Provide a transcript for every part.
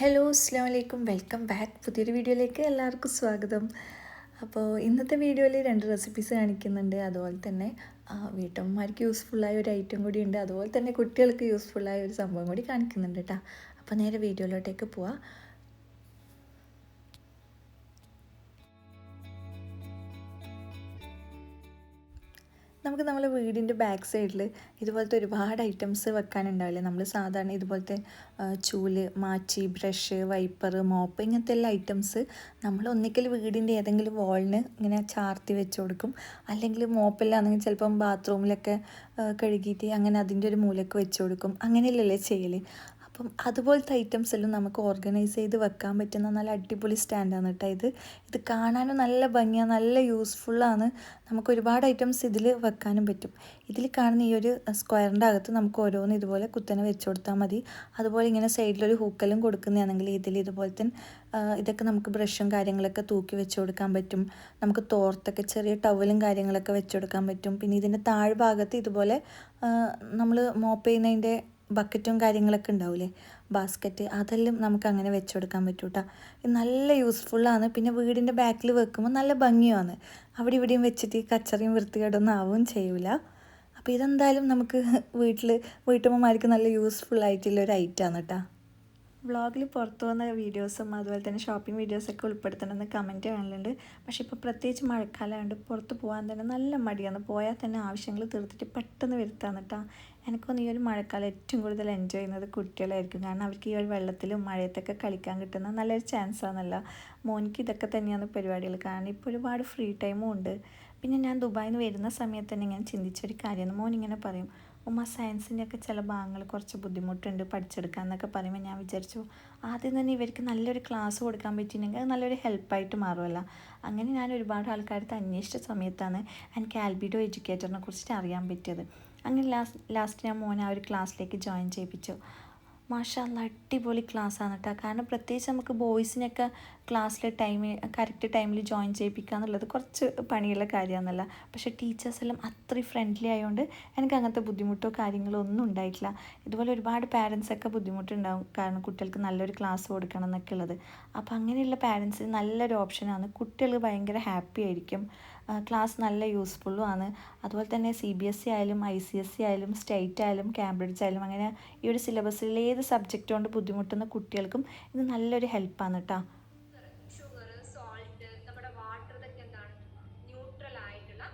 Hello അസ്സാം വലൈക്കും welcome back പുതിയൊരു വീഡിയോയിലേക്ക് എല്ലാവർക്കും സ്വാഗതം. അപ്പോൾ ഇന്നത്തെ വീഡിയോയിൽ രണ്ട് റെസിപ്പീസ് കാണിക്കുന്നുണ്ട്. അതുപോലെ തന്നെ വീട്ടമ്മമാർക്ക് യൂസ്ഫുള്ളായ ഒരു ഐറ്റം കൂടി ഉണ്ട്. അതുപോലെ തന്നെ കുട്ടികൾക്ക് യൂസ്ഫുള്ളായ ഒരു സംഭവം കൂടി കാണിക്കുന്നുണ്ട് കേട്ടോ അപ്പോൾ നേരെ വീഡിയോയിലോട്ടേക്ക് പോവാം. നമുക്ക് നമ്മളെ വീടിന്റെ ബാക്ക് സൈഡിൽ ഇതുപോലത്തെ ഒരുപാട് ഐറ്റംസ് വെക്കാനുണ്ടാവില്ലേ? നമ്മൾ സാധാരണ ഇതുപോലത്തെ ചൂൽ മാച്ചി ബ്രഷ് വൈപ്പർ മോപ്പ് ഇങ്ങനത്തെ എല്ലാ ഐറ്റംസ് നമ്മൾ ഒന്നിക്കൽ വീടിന്റെ ഏതെങ്കിലും വാളിന് ഇങ്ങനെ ചാർത്തി വെച്ച് കൊടുക്കും. അല്ലെങ്കിൽ മോപ്പെല്ലാന്നെങ്കിൽ ചിലപ്പം ബാത്റൂമിലൊക്കെ കഴുകിയിട്ട് അങ്ങനെ അതിന്റെ ഒരു മൂലക്ക് വെച്ച് കൊടുക്കും. അങ്ങനെയല്ലല്ലേ ചെയ്യൽ അപ്പം അതുപോലത്തെ ഐറ്റംസ് എല്ലാം നമുക്ക് ഓർഗനൈസ് ചെയ്ത് വെക്കാൻ പറ്റുന്ന നല്ല അടിപൊളി സ്റ്റാൻഡാണ് കേട്ടോ ഇത്. ഇത് കാണാനും നല്ല ഭംഗിയാണ് നല്ല യൂസ്ഫുള്ളാണ് നമുക്ക് ഒരുപാട് ഐറ്റംസ് ഇതിൽ വെക്കാനും പറ്റും. ഇതിൽ കാണുന്ന ഈ ഒരു സ്ക്വയറിന്റെ അകത്ത് നമുക്ക് ഓരോന്ന് ഇതുപോലെ കുത്തനെ വെച്ച് കൊടുത്താൽ മതി. അതുപോലെ ഇങ്ങനെ സൈഡിലൊരു ഹൂക്കലും കൊടുക്കുന്നതാണെങ്കിൽ ഇതിൽ ഇതുപോലത്തെ ഇതൊക്കെ നമുക്ക് ബ്രഷും കാര്യങ്ങളൊക്കെ തൂക്കി വെച്ച് കൊടുക്കാൻ പറ്റും. നമുക്ക് തോർത്തൊക്കെ ചെറിയ ടവലും കാര്യങ്ങളൊക്കെ വെച്ച് കൊടുക്കാൻ പറ്റും. പിന്നെ ഇതിന്റെ താഴ്ഭാഗത്ത് ഇതുപോലെ നമ്മൾ മോപ്പ് ചെയ്യുന്നതിന്റെ ബക്കറ്റും കാര്യങ്ങളൊക്കെ ഉണ്ടാവില്ലേ ബാസ്ക്കറ്റ് അതെല്ലാം നമുക്ക് അങ്ങനെ വെച്ച് കൊടുക്കാൻ പറ്റും കേട്ടോ നല്ല യൂസ്ഫുള്ളാണ് പിന്നെ വീടിന്റെ ബാക്കിൽ വെക്കുമ്പോൾ നല്ല ഭംഗിയുമാണ്. അവിടെ ഇവിടെയും വെച്ചിട്ട് കച്ചറിയും വൃത്തികേടൊന്നും ആവുകയും ചെയ്യൂല. അപ്പോൾ ഇതെന്തായാലും നമുക്ക് വീട്ടിൽ വീട്ടമ്മമാർക്ക് നല്ല യൂസ്ഫുൾ ആയിട്ടുള്ള ഒരു ഐറ്റമാണ് കേട്ടോ വ്ളോഗിൽ പുറത്തു വന്ന വീഡിയോസും അതുപോലെ തന്നെ ഷോപ്പിംഗ് വീഡിയോസൊക്കെ ഉൾപ്പെടുത്തണമെന്ന് കമന്റ് കാണലുണ്ട്. പക്ഷേ ഇപ്പോൾ പ്രത്യേകിച്ച് മഴക്കാലമായതുകൊണ്ട് പുറത്ത് പോകാൻ തന്നെ നല്ല മടിയാണ്. പോയാൽ തന്നെ ആവശ്യങ്ങൾ തീർത്തിട്ട് പെട്ടെന്ന് വരുത്താന്നിട്ടാ എനിക്കൊന്ന് ഈ ഒരു മഴക്കാലം ഏറ്റവും കൂടുതൽ എൻജോയ് ചെയ്യുന്നത് കുട്ടികളായിരിക്കും. കാരണം അവർക്ക് ഈ ഒരു വെള്ളത്തിലും മഴയത്തൊക്കെ കളിക്കാൻ കിട്ടുന്ന നല്ലൊരു ചാൻസ് ആണല്ലോ. മോനിക്ക് ഇതൊക്കെ തന്നെയാണ് പരിപാടികൾ. കാരണം ഇപ്പോൾ ഒരുപാട് ഫ്രീ ടൈമും ഉണ്ട്. പിന്നെ ഞാൻ ദുബായിൽ നിന്ന് വരുന്ന സമയത്ത് തന്നെ ഞാൻ ചിന്തിച്ചൊരു കാര്യമാണ്. മോൻ ഇങ്ങനെ പറയും ഉമ്മ സയൻസിന്റെ ഒക്കെ ചില ഭാഗങ്ങൾ കുറച്ച് ബുദ്ധിമുട്ടുണ്ട് പഠിച്ചെടുക്കാൻ എന്നൊക്കെ പറയുമ്പോൾ ഞാൻ വിചാരിച്ചു ആദ്യം തന്നെ ഇവർക്ക് നല്ലൊരു ക്ലാസ് കൊടുക്കാൻ പറ്റിയിട്ടുണ്ടെങ്കിൽ അത് നല്ലൊരു ഹെൽപ്പായിട്ട് മാറുമല്ല. അങ്ങനെ ഞാൻ ഒരുപാട് ആൾക്കാരത്ത് അന്വേഷിച്ച സമയത്താണ് എനിക്ക് ആൽബിഡോ എഡ്യൂക്കേറ്ററിനെ കുറിച്ചിട്ട് അറിയാൻ പറ്റിയത്. അങ്ങനെ ലാസ്റ്റ് ലാസ്റ്റ് ഞാൻ മോനെ ആ ഒരു ക്ലാസ്സിലേക്ക് ജോയിൻ ചെയ്യിപ്പിച്ചു. മാഷാല്ല അടിപൊളി ക്ലാസ്സാണ് കേട്ടോ കാരണം പ്രത്യേകിച്ച് നമുക്ക് ബോയ്സിനൊക്കെ ക്ലാസ്സിൽ ടൈമിൽ കറക്റ്റ് ടൈമിൽ ജോയിൻ ചെയ്യിപ്പിക്കുക എന്നുള്ളത് കുറച്ച് പണിയുള്ള കാര്യമാണെന്നല്ല പക്ഷേ ടീച്ചേഴ്സ് എല്ലാം അത്രയും ഫ്രണ്ട്ലി ആയതുകൊണ്ട് എനിക്ക് അങ്ങനത്തെ ബുദ്ധിമുട്ടോ കാര്യങ്ങളോ ഒന്നും ഉണ്ടായിട്ടില്ല. ഇതുപോലെ ഒരുപാട് പാരൻസൊക്കെ ബുദ്ധിമുട്ടുണ്ടാവും കാരണം കുട്ടികൾക്ക് നല്ലൊരു ക്ലാസ് കൊടുക്കണം എന്നൊക്കെ ഉള്ളത്. അപ്പോൾ അങ്ങനെയുള്ള പാരൻസ് നല്ലൊരു ഓപ്ഷനാണ് കുട്ടികൾ ഭയങ്കര ഹാപ്പി ആയിരിക്കും. ക്ലാസ് നല്ല യൂസ്ഫുള്ളും ആണ്. അതുപോലെ തന്നെ സി ബി എസ് സി ആയാലും ഐ സി എസ് സി ആയാലും സ്റ്റേറ്റ് ആയാലും കാംബ്രിഡ്ജ് ആയാലും അങ്ങനെ ഈ ഒരു സിലബസിൽ ഏത് സബ്ജക്റ്റ് കൊണ്ട് ബുദ്ധിമുട്ടുന്ന കുട്ടികൾക്കും ഇത് നല്ലൊരു ഹെൽപ്പാണ് കേട്ടോ ഷുഗർ സോൾട്ട് നമ്മുടെ വാട്ടർ ഇതൊക്കെ എന്താണ്? ന്യൂട്രൽ ആയിട്ടുള്ള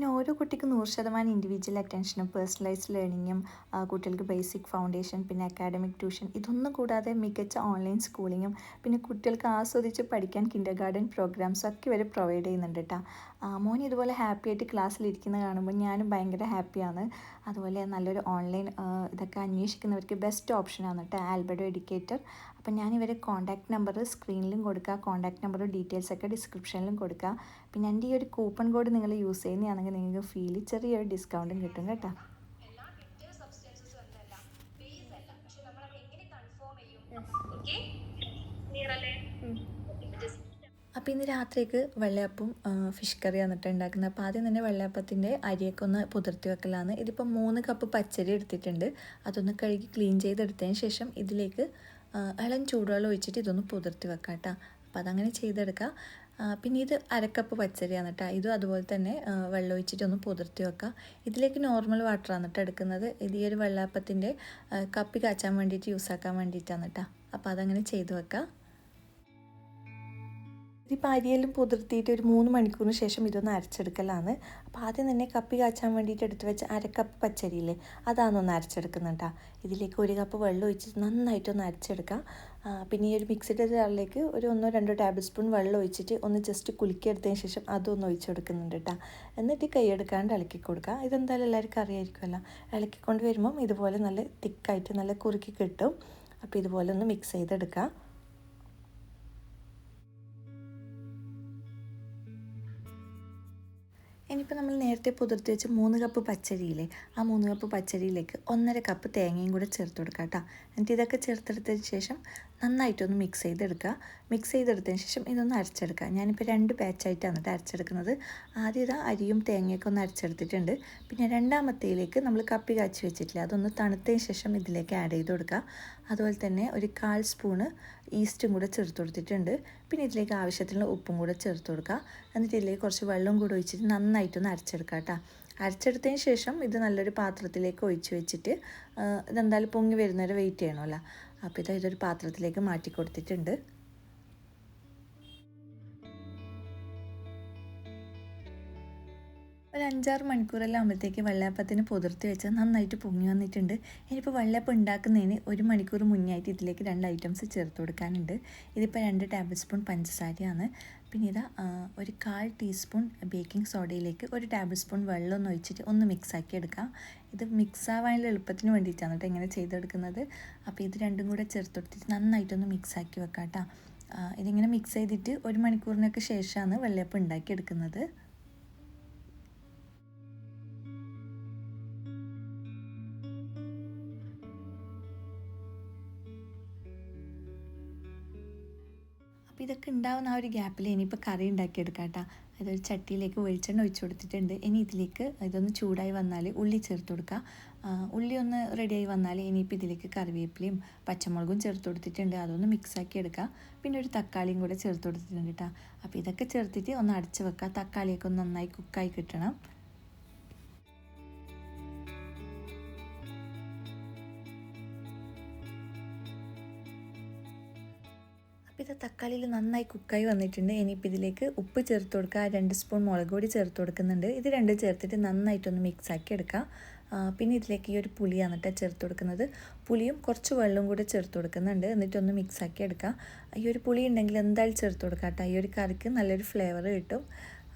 പിന്നെ ഓരോ കുട്ടിക്കും നൂറ് ശതമാനം ഇൻഡിവിജ്വൽ അറ്റൻഷനും പേഴ്സണലൈസ്ഡ് ലേണിങ്ങും കുട്ടികൾക്ക് ബേസിക് ഫൗണ്ടേഷൻ പിന്നെ അക്കാഡമിക് ട്യൂഷൻ ഇതൊന്നും കൂടാതെ മികച്ച ഓൺലൈൻ സ്കൂളിങ്ങും പിന്നെ കുട്ടികൾക്ക് ആസ്വദിച്ച് പഠിക്കാൻ കിൻഡർ ഗാർഡൻ പ്രോഗ്രാംസും ഒക്കെ ഇവർ പ്രൊവൈഡ് ചെയ്യുന്നുണ്ട് കേട്ടോ മോൻ ഇതുപോലെ ഹാപ്പി ആയിട്ട് ക്ലാസ്സിൽ ഇരിക്കുന്ന കാണുമ്പോൾ ഞാനും ഭയങ്കര ഹാപ്പിയാണ് അതുപോലെ നല്ലൊരു ഓൺലൈൻ ഇതൊക്കെ അന്വേഷിക്കുന്നവർക്ക് ബെസ്റ്റ് ഓപ്ഷനാണ് കേട്ടോ ആൽബർഡോ എഡ്യൂക്കേറ്റർ. അപ്പം ഞാൻ ഇവരെ കോൺടാക്ട് നമ്പർ സ്ക്രീനിലും കൊടുക്കുക കോൺടാക്ട് നമ്പർ ഡീറ്റെയിൽസ് ഒക്കെ ഡിസ്ക്രിപ്ഷനിലും കൊടുക്കുക പിന്നെ എന്റെ ഈ ഒരു കൂപ്പൺ കോഡ് നിങ്ങൾ യൂസ് ചെയ്യുന്നതാണെങ്കിൽ നിങ്ങൾക്ക് ഫീൽ ചെറിയൊരു ഡിസ്കൗണ്ടും കിട്ടും കേട്ടോ. അപ്പോൾ ഇന്ന് രാത്രിക്ക് വെള്ളയപ്പം ഫിഷ് കറി വന്നിട്ട് ഉണ്ടാക്കുന്നത് അപ്പോൾ ആദ്യം തന്നെ വെള്ളയപ്പത്തിന്റെ അരിയൊക്കെ ഒന്ന് പുതിർത്തി വെക്കലാണ്. ഇതിപ്പോൾ മൂന്ന് കപ്പ് പച്ചരി എടുത്തിട്ടുണ്ട്. അതൊന്ന് കഴുകി ക്ലീൻ ചെയ്തെടുത്തതിന് ശേഷം ഇതിലേക്ക് ഇളം ചൂടുവെള്ളം ഒഴിച്ചിട്ട് ഇതൊന്ന് പുതിർത്തി വെക്കാം കേട്ടോ അപ്പോൾ അതങ്ങനെ ചെയ്തെടുക്കുക പിന്നെ ഇത് അരക്കപ്പ് പച്ചരിയാണ് കേട്ടോ ഇതും അതുപോലെ തന്നെ വെള്ളം ഒഴിച്ചിട്ട് ഒന്ന് പുതിർത്തി വെക്കുക ഇതിലേക്ക് നോർമൽ വാട്ടർ കേട്ടോ എടുക്കുന്നത്. ഇത് ഈ ഒരു വെള്ളയപ്പത്തിന്റെ കപ്പി കാച്ചാൻ വേണ്ടിയിട്ട് യൂസ് ആക്കാൻ വേണ്ടിയിട്ടാണ് കേട്ടോ അപ്പോൾ അതങ്ങനെ ചെയ്ത് വെക്കുക ഇതിപ്പോൾ അരിയെല്ലാം പുതിർത്തിയിട്ട് ഒരു മൂന്ന് മണിക്കൂറിന് ശേഷം ഇതൊന്ന് അരച്ചെടുക്കലാണ്. അപ്പോൾ ആദ്യം തന്നെ കപ്പി കാച്ചാൻ വേണ്ടിയിട്ട് എടുത്ത് വെച്ച അര കപ്പ് പച്ചരിയില്ലേ അതാണൊന്ന് അരച്ചെടുക്കുന്നുണ്ടാ ഇതിലേക്ക് ഒരു കപ്പ് വെള്ളം ഒഴിച്ച് നന്നായിട്ടൊന്ന് അരച്ചെടുക്കാം. പിന്നെ ഈ ഒരു മിക്സിയുടെ ജാറിലേക്ക് ഒരു ഒന്നോ രണ്ടോ ടേബിൾ സ്പൂൺ വെള്ളം ഒഴിച്ചിട്ട് ഒന്ന് ജസ്റ്റ് കുലുക്കിയെടുത്തതിന് ശേഷം അതൊന്ന് ഒഴിച്ച് കൊടുക്കുന്നുണ്ട് കേട്ടോ എന്നിട്ട് കൈയെടുക്കാണ്ട് ഇളക്കി കൊടുക്കുക ഇതെന്തായാലും എല്ലാവർക്കും അറിയായിരിക്കുമല്ലോ ഇളക്കിക്കൊണ്ട് വരുമ്പം ഇതുപോലെ നല്ല തിക്കായിട്ട് നല്ല കുറുക്കി കിട്ടും. അപ്പോൾ ഇതുപോലെ ഒന്ന് മിക്സ് ചെയ്തെടുക്കുക ഇനിയിപ്പോൾ നമ്മൾ നേരത്തെ പുതിർത്തി വെച്ച് മൂന്ന് കപ്പ് പച്ചരിയില്ലേ ആ മൂന്ന് കപ്പ് പച്ചരിയിലേക്ക് ഒന്നര കപ്പ് തേങ്ങയും കൂടെ ചേർത്ത് കൊടുക്കാം കേട്ടോ. എന്നിട്ട് ഇതൊക്കെ ചേർത്തെടുത്തതിന് ശേഷം നന്നായിട്ടൊന്ന് മിക്സ് ചെയ്തെടുക്കുക. മിക്സ് ചെയ്തെടുത്തതിന് ശേഷം ഇതൊന്ന് അരച്ചെടുക്കുക. ഞാനിപ്പോൾ രണ്ട് ബാച്ചായിട്ടാണ് കേട്ടോ അരച്ചെടുക്കുന്നത്. ആദ്യം ഇതാ അരിയും തേങ്ങയൊക്കെ ഒന്ന് അരച്ചെടുത്തിട്ടുണ്ട്. പിന്നെ രണ്ടാമത്തേലേക്ക് നമ്മൾ കപ്പി കാച്ചി വെച്ചിട്ടില്ല അതൊന്ന് തണുത്തതിന് ശേഷം ഇതിലേക്ക് ആഡ് ചെയ്ത് കൊടുക്കുക. അതുപോലെ തന്നെ ഒരു കാൽ സ്പൂണ് ഈസ്റ്റും കൂടെ ചേർത്ത് കൊടുത്തിട്ടുണ്ട്. പിന്നെ ഇതിലേക്ക് ആവശ്യത്തിനുള്ള ഉപ്പും കൂടെ ചേർത്ത് കൊടുക്കുക. എന്നിട്ട് ഇതിലേക്ക് കുറച്ച് വെള്ളം കൂടെ ഒഴിച്ചിട്ട് നന്നായിട്ടൊന്ന് അരച്ചെടുക്കുക കേട്ടോ. അരച്ചെടുത്തതിന് ശേഷം ഇത് നല്ലൊരു പാത്രത്തിലേക്ക് ഒഴിച്ച് വെച്ചിട്ട് ഇതെന്തായാലും പൊങ്ങി വരുന്നവരെ വെയിറ്റ് ചെയ്യണമല്ലോ. അപ്പോൾ ഇത് ഇതൊരു പാത്രത്തിലേക്ക് മാറ്റി കൊടുത്തിട്ടുണ്ട്. ഒരു അഞ്ചാറ് മണിക്കൂറെല്ലാം ആകുമ്പോഴത്തേക്ക് വെള്ളയപ്പത്തിന് പുതിർത്തി വെച്ച് നന്നായിട്ട് പൊങ്ങി വന്നിട്ടുണ്ട്. ഇനിയിപ്പോൾ വെള്ളയപ്പം ഉണ്ടാക്കുന്നതിന് ഒരു മണിക്കൂർ മുന്നേ ആയിട്ട് ഇതിലേക്ക് രണ്ട് ഐറ്റംസ് ചേർത്ത് കൊടുക്കാനുണ്ട്. ഇതിപ്പോൾ രണ്ട് ടേബിൾ സ്പൂൺ പഞ്ചസാരയാണ്. പിന്നെ ഇതാ ഒരു കാൽ ടീസ്പൂൺ ബേക്കിംഗ് സോഡയിലേക്ക് ഒരു ടേബിൾ സ്പൂൺ വെള്ളം ഒന്ന് ഒഴിച്ചിട്ട് ഒന്ന് മിക്സാക്കി എടുക്കാം. ഇത് മിക്സ് ആവാനുള്ള എളുപ്പത്തിന് വേണ്ടിയിട്ടാണ് കേട്ടോ ഇങ്ങനെ ചെയ്തെടുക്കുന്നത്. അപ്പോൾ ഇത് രണ്ടും കൂടെ ചേർത്ത് കൊടുത്തിട്ട് നന്നായിട്ടൊന്ന് മിക്സാക്കി വെക്കാം കേട്ടോ ഇതിങ്ങനെ മിക്സ് ചെയ്തിട്ട് ഒരു മണിക്കൂറിനൊക്കെ ശേഷമാണ് വെള്ളയപ്പം ഉണ്ടാക്കിയെടുക്കുന്നത്. ഇതൊക്കെ ഉണ്ടാവുന്ന ആ ഒരു ഗ്യാപ്പിൽ ഇനിയിപ്പോൾ കറി ഉണ്ടാക്കിയെടുക്കാം കേട്ടോ അതൊരു ചട്ടിയിലേക്ക് വെളിച്ചെണ്ണ ഒഴിച്ചു കൊടുത്തിട്ടുണ്ട്. ഇനി ഇതിലേക്ക് ഇതൊന്ന് ചൂടായി വന്നാൽ ഉള്ളി ചേർത്ത് കൊടുക്കുക ഉള്ളി ഒന്ന് റെഡിയായി വന്നാൽ ഇനിയിപ്പോൾ ഇതിലേക്ക് കറിവേപ്പിലയും പച്ചമുളകും ചേർത്ത് കൊടുത്തിട്ടുണ്ട്. അതൊന്ന് മിക്സാക്കി എടുക്കുക പിന്നെ ഒരു തക്കാളിയും കൂടെ ചേർത്ത് കൊടുത്തിട്ടുണ്ട് കേട്ടോ അപ്പോൾ ഇതൊക്കെ ചേർത്തിട്ട് ഒന്ന് അടച്ച് വെക്കുക തക്കാളിയൊക്കെ ഒന്ന് നന്നായി കുക്കായി കിട്ടണം. അപ്പോൾ ഇത് തക്കാളിയിൽ നന്നായി കുക്കായി വന്നിട്ടുണ്ട്. ഇനിയിപ്പോൾ ഇതിലേക്ക് ഉപ്പ് ചേർത്ത് കൊടുക്കുക രണ്ട് സ്പൂൺ മുളക് പൊടി ചേർത്ത് കൊടുക്കുന്നുണ്ട്. ഇത് രണ്ടും ചേർത്തിട്ട് നന്നായിട്ടൊന്ന് മിക്സ് ആക്കി എടുക്കുക പിന്നെ ഇതിലേക്ക് ഈ ഒരു പുളിയാണ് കേട്ടോ ചേർത്ത് കൊടുക്കുന്നത്. പുളിയും കുറച്ച് വെള്ളവും കൂടെ ചേർത്ത് കൊടുക്കുന്നുണ്ട്. എന്നിട്ടൊന്ന് മിക്സ് ആക്കി എടുക്കുക ഈ ഒരു പുളി ഉണ്ടെങ്കിൽ എന്തായാലും ചേർത്ത് കൊടുക്കുക കേട്ടോ ഈ ഒരു കറിക്ക് നല്ലൊരു ഫ്ലേവർ കിട്ടും.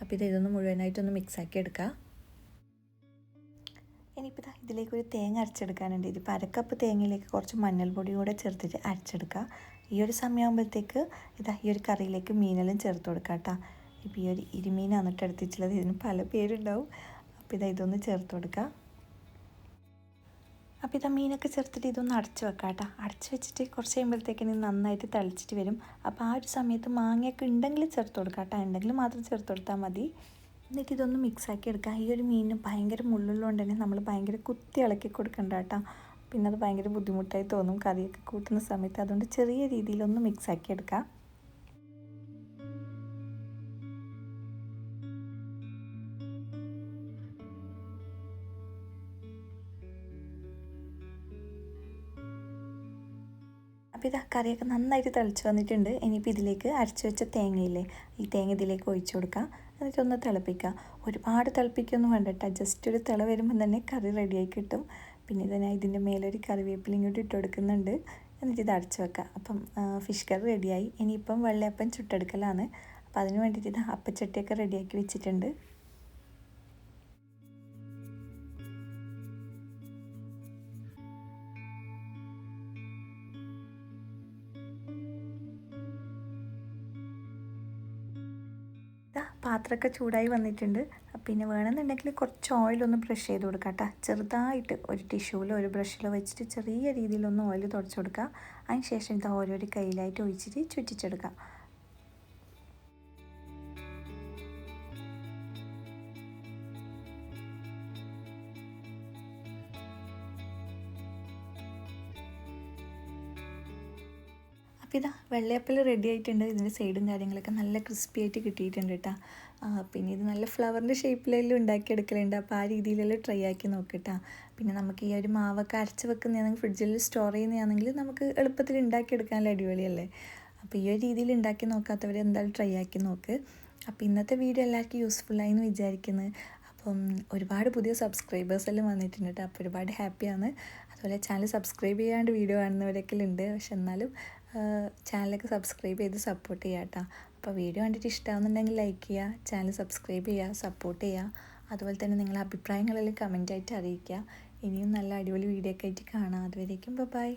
അപ്പോൾ ഇത് ഇതൊന്ന് മുഴുവനായിട്ടൊന്ന് മിക്സ് ആക്കി എടുക്കുക ഇനിയിപ്പോൾ ഇതിലേക്ക് ഒരു തേങ്ങ അരച്ചെടുക്കാനുണ്ട്. ഇതിപ്പോൾ അരക്കപ്പ് തേങ്ങയിലേക്ക് കുറച്ച് മഞ്ഞൾപ്പൊടി കൂടെ ചേർത്തിട്ട് അരച്ചെടുക്കുക ഈ ഒരു സമയമാകുമ്പോഴത്തേക്ക് ഇതാ ഈ ഒരു കറിയിലേക്ക് മീനെല്ലാം ചേർത്ത് കൊടുക്കാം കേട്ടോ. ഇപ്പോൾ ഈ ഒരു ഇരുമീനാണ് കേട്ടോ എടുത്തിട്ടുള്ളത്. ഇതിന് പല പേരുണ്ടാവും. അപ്പോൾ ഇതാ ഇതൊന്ന് ചേർത്ത് കൊടുക്കുക അപ്പോൾ ഇതാ മീനൊക്കെ ചേർത്തിട്ട് ഇതൊന്ന് അടച്ച് വെക്കാം കേട്ടോ. അടച്ച് വെച്ചിട്ട് കുറച്ച് കഴിയുമ്പോഴത്തേക്കിന് നന്നായിട്ട് തളിച്ചിട്ട് വരും. അപ്പോൾ ആ ഒരു സമയത്ത് മാങ്ങയൊക്കെ ഉണ്ടെങ്കിൽ ചേർത്ത് കൊടുക്കാം കേട്ടോ. ഉണ്ടെങ്കിൽ മാത്രം ചേർത്ത് കൊടുത്താൽ മതി. എന്നിട്ട് ഇതൊന്ന് മിക്സാക്കി എടുക്കുക ഈ ഒരു മീനിന് ഭയങ്കര മുള്ളുള്ളതുകൊണ്ട് തന്നെ നമ്മൾ ഭയങ്കര കുത്തി ഇളക്കി കൊടുക്കണ്ട കേട്ടോ. പിന്നെ അത് ഭയങ്കര ബുദ്ധിമുട്ടായി തോന്നും. കറിയൊക്കെ കൂട്ടുന്ന സമയത്ത് അതുകൊണ്ട് ചെറിയ രീതിയിലൊന്ന് മിക്സാക്കി എടുക്കാം. അപ്പോൾ ഇതാ കറിയൊക്കെ നന്നായിട്ട് തിളച്ച് വന്നിട്ടുണ്ട്. ഇനിയിപ്പോൾ ഇതിലേക്ക് അരച്ച് വെച്ച തേങ്ങയില്ലേ ഈ തേങ്ങ ഇതിലേക്ക് ഒഴിച്ചു കൊടുക്കാം. എന്നിട്ടൊന്ന് തിളപ്പിക്കുക ഒരുപാട് തിളപ്പിക്കൊന്നും വേണ്ട കേട്ടോ ജസ്റ്റ് ഒരു തിള വരുമ്പോൾ തന്നെ കറി റെഡിയായി കിട്ടും. പിന്നെ ഇതാ ഞാൻ ഇതിന്റെ മേലൊരു കറിവേപ്പിലും കൂടി ഇട്ട് കൊടുക്കുന്നുണ്ട് എന്നിട്ട് ഇത് അടച്ചു വെക്കാം. അപ്പം ഫിഷ് കറി റെഡിയായി ഇനിയിപ്പം വെള്ളയപ്പം ചുട്ടെടുക്കലാണ്. അപ്പം അതിന് വേണ്ടിയിട്ട് ഇത് അപ്പച്ചട്ടിയൊക്കെ റെഡിയാക്കി വെച്ചിട്ടുണ്ട്. പാത്രമൊക്കെ ചൂടായി വന്നിട്ടുണ്ട്. പിന്നെ വേണമെന്നുണ്ടെങ്കിൽ കുറച്ച് ഓയിലൊന്ന് ബ്രഷ് ചെയ്ത് കൊടുക്കുക കേട്ടോ. ചെറുതായിട്ട് ഒരു ടിഷ്യൂലോ ഒരു ബ്രഷിലോ വെച്ചിട്ട് ചെറിയ രീതിയിലൊന്ന് ഓയിൽ തുടച്ച് കൊടുക്കുക അതിന് ശേഷം ഇത് ഓരോരോ കയ്യിലായിട്ട് ഒഴിച്ചിട്ട് ചുറ്റിച്ചെടുക്കുക ഇതാ വെള്ളയപ്പൽ റെഡി ആയിട്ടുണ്ട്. ഇതിന്റെ സൈഡും കാര്യങ്ങളൊക്കെ നല്ല ക്രിസ്പി ആയിട്ട് കിട്ടിയിട്ടുണ്ട് കേട്ടോ. പിന്നെ ഇത് നല്ല ഫ്ലവറിന്റെ ഷേപ്പിലെല്ലാം ഉണ്ടാക്കിയെടുക്കലുണ്ട്. അപ്പോൾ ആ രീതിയിലെല്ലാം ട്രൈ ആക്കി നോക്കട്ടാ പിന്നെ നമുക്ക് ഈ ഒരു മാവൊക്കെ അരച്ച് വെക്കുന്നതാണെങ്കിൽ ഫ്രിഡ്ജിൽ സ്റ്റോർ ചെയ്യുന്നതാണെങ്കിൽ നമുക്ക് എളുപ്പത്തിൽ ഉണ്ടാക്കിയെടുക്കാനുള്ള അടിപൊളിയല്ലേ? അപ്പോൾ ഈ ഒരു രീതിയിൽ ഉണ്ടാക്കി നോക്കാത്തവർ എന്തായാലും ട്രൈ ആക്കി നോക്ക്. അപ്പോൾ ഇന്നത്തെ വീഡിയോ എല്ലാവർക്കും യൂസ്ഫുള്ളായി എന്ന് വിചാരിക്കുന്നു. അപ്പം ഒരുപാട് പുതിയ സബ്സ്ക്രൈബേഴ്സ് എല്ലാം വന്നിട്ടുണ്ട് കേട്ടോ. അപ്പോൾ ഒരുപാട് ഹാപ്പിയാണ് അതുപോലെ ചാനൽ സബ്സ്ക്രൈബ് ചെയ്യാണ്ട് വീഡിയോ കാണുന്നവരൊക്കെ ഉണ്ട്. പക്ഷെ എന്നാലും ചാനലൊക്കെ സബ്സ്ക്രൈബ് ചെയ്ത് സപ്പോർട്ട് ചെയ്യുക കേട്ടോ. അപ്പോൾ വീഡിയോ കണ്ടിട്ട് ഇഷ്ടമാകുന്നുണ്ടെങ്കിൽ ലൈക്ക് ചെയ്യുക ചാനൽ സബ്സ്ക്രൈബ് ചെയ്യുക സപ്പോർട്ട് ചെയ്യുക അതുപോലെ തന്നെ നിങ്ങളുടെ അഭിപ്രായങ്ങളെല്ലാം കമന്റായിട്ട് അറിയിക്കുക. ഇനിയും നല്ല അടിപൊളി വീഡിയോ ഒക്കെ ആയിട്ട് കാണാം. അതുവരേക്കും ബൈ